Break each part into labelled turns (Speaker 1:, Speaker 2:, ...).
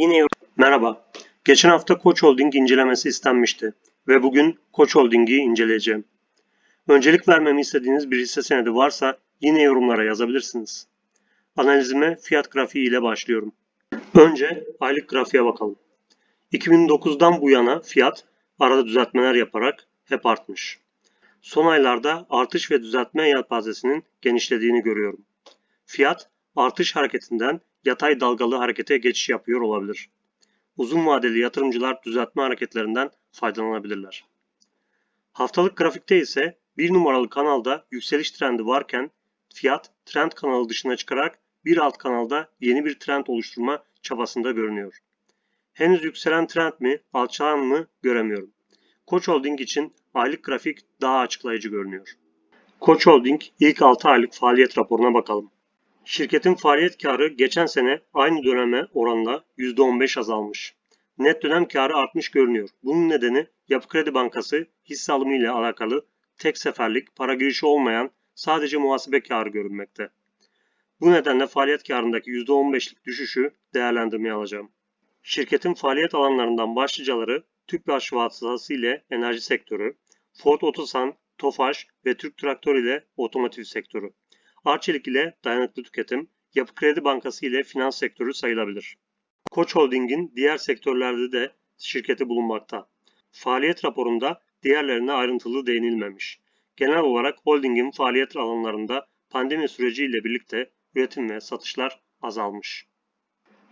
Speaker 1: Yine merhaba. Geçen hafta Koç Holding incelemesi istenmişti ve bugün Koç Holding'i inceleyeceğim. Öncelik vermemi istediğiniz bir hisse senedi varsa yine yorumlara yazabilirsiniz. Analizime fiyat grafiği ile başlıyorum. Önce aylık grafiğe bakalım. 2009'dan bu yana fiyat arada düzeltmeler yaparak hep artmış. Son aylarda artış ve düzeltme yelpazesinin genişlediğini görüyorum. Fiyat artış hareketinden yatay dalgalı harekete geçiş yapıyor olabilir. Uzun vadeli yatırımcılar düzeltme hareketlerinden faydalanabilirler. Haftalık grafikte ise bir numaralı kanalda yükseliş trendi varken fiyat trend kanalı dışına çıkarak bir alt kanalda yeni bir trend oluşturma çabasında görünüyor. Henüz yükselen trend mi, alçalan mı göremiyorum. Koç Holding için aylık grafik daha açıklayıcı görünüyor. Koç Holding ilk 6 aylık faaliyet raporuna bakalım. Şirketin faaliyet karı geçen sene aynı döneme oranla %15 azalmış. Net dönem karı artmış görünüyor. Bunun nedeni Yapı Kredi Bankası hisse alımı ile alakalı tek seferlik para girişi olmayan sadece muhasebe karı görünmekte. Bu nedenle faaliyet karındaki %15'lik düşüşü değerlendirmeye alacağım. Şirketin faaliyet alanlarından başlıcaları tüpraş vasıtası ile enerji sektörü, Ford Otosan, Tofaş ve Türk Traktör ile otomotiv sektörü. Arçelik ile dayanıklı tüketim, Yapı Kredi Bankası ile finans sektörü sayılabilir. Koç Holding'in diğer sektörlerde de şirketi bulunmakta. Faaliyet raporunda diğerlerine ayrıntılı değinilmemiş. Genel olarak holdingin faaliyet alanlarında pandemi süreciyle birlikte üretim ve satışlar azalmış.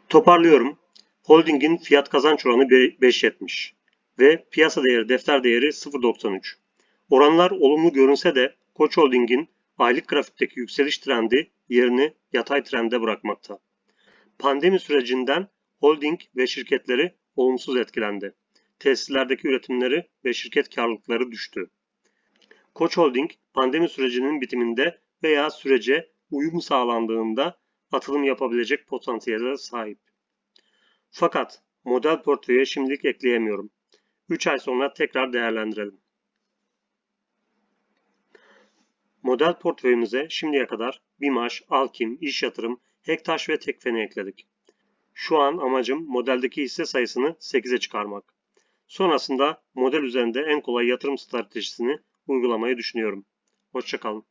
Speaker 1: Toparlıyorum. Holdingin fiyat kazanç oranı 5.70 ve piyasa değeri defter değeri 0.93. Oranlar olumlu görünse de Koç Holding'in aylık grafikteki yükseliş trendi yerini yatay trende bırakmakta. Pandemi sürecinden holding ve şirketleri olumsuz etkilendi. Tesislerdeki üretimleri ve şirket karlılıkları düştü. Koç Holding pandemi sürecinin bitiminde veya sürece uyum sağlandığında atılım yapabilecek potansiyele sahip. Fakat model portföye şimdilik ekleyemiyorum. 3 ay sonra tekrar değerlendirelim. Model portföyümüze şimdiye kadar BİMAŞ, Alkim, İş Yatırım, Hektaş ve Tekfen'i ekledik. Şu an amacım modeldeki hisse sayısını 8'e çıkarmak. Sonrasında model üzerinde en kolay yatırım stratejisini uygulamayı düşünüyorum. Hoşçakalın.